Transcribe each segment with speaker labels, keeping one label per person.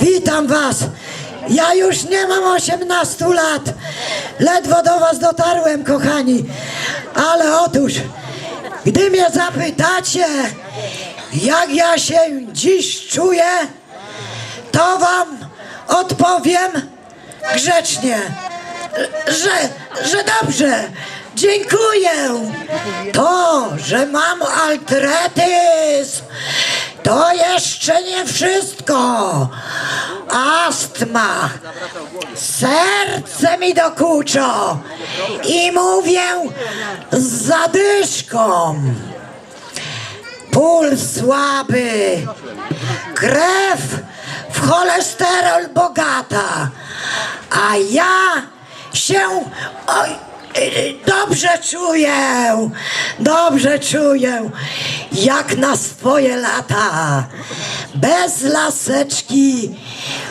Speaker 1: Witam was. Ja już nie mam 18 lat. Ledwo do was dotarłem, kochani. Ale otóż, gdy mnie zapytacie, jak ja się dziś czuję, to wam odpowiem grzecznie, że, że dobrze. Dziękuję. To, że mam altretyzm, to jeszcze nie wszystko. Astma. Serce mi dokucza i mówię z zadyszką. Puls słaby, krew w cholesterol bogata, a ja się oj, y, dobrze czuję, dobrze czuję, jak na swoje lata. Bez laseczki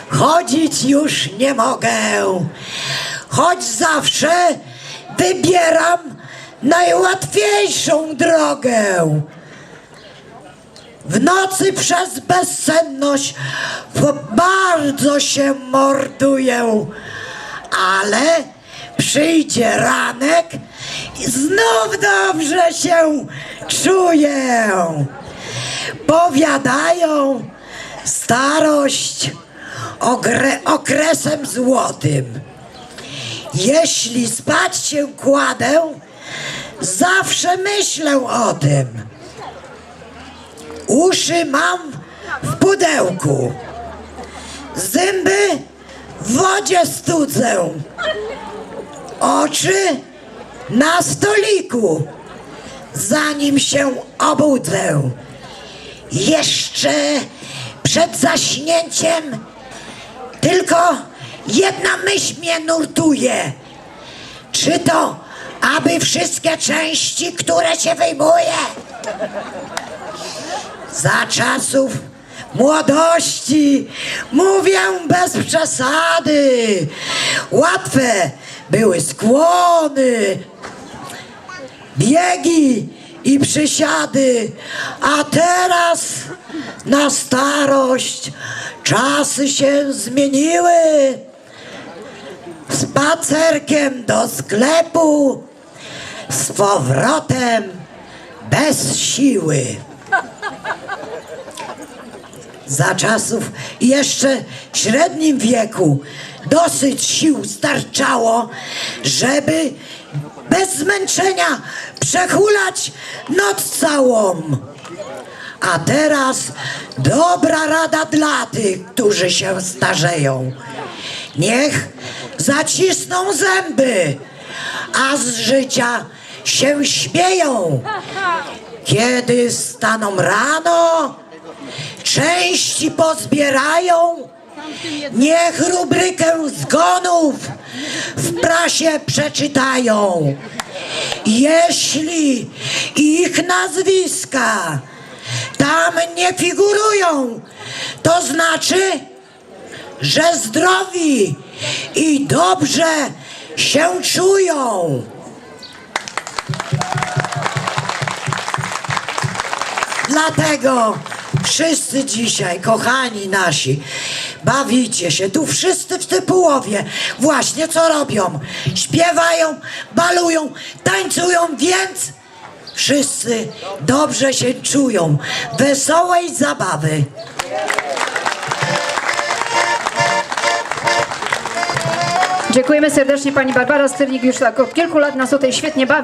Speaker 1: chodzić już nie mogę, choć zawsze wybieram najłatwiejszą drogę. W nocy przez bezsenność bardzo się morduję, ale przyjdzie ranek i znów dobrze się czuję. Powiadają starość okresem złotym. Jeśli spać się kładę, zawsze myślę o tym. Uszy mam w pudełku. Zęby w wodzie studzę. Oczy na stoliku, zanim się obudzę. Jeszcze przed zaśnięciem tylko jedna myśl mnie nurtuje. Czy to, aby wszystkie części, które się wyjmuje, za czasów młodości mówię bez przesady. Łatwe były skłony, biegi i przysiady, a teraz na starość czasy się zmieniły. Spacerkiem do sklepu, z powrotem bez siły za czasów jeszcze średnim wieku dosyć sił starczało, żeby bez zmęczenia przehulać noc całą. A teraz dobra rada dla tych, którzy się starzeją. Niech zacisną zęby, a z życia się śmieją. Kiedy staną rano, części pozbierają, niech rubrykę zgonów w prasie przeczytają. Jeśli ich nazwiska tam nie figurują, to znaczy, że zdrowi i dobrze się czują. Dlatego wszyscy dzisiaj, kochani nasi, bawicie się. Tu wszyscy w Typułowie właśnie co robią? Śpiewają, balują, tańcują, więc wszyscy dobrze się czują. Wesołej zabawy.
Speaker 2: Dziękujemy serdecznie pani Barbara Styrnik już tak od kilku lat nas tutaj świetnie bawi.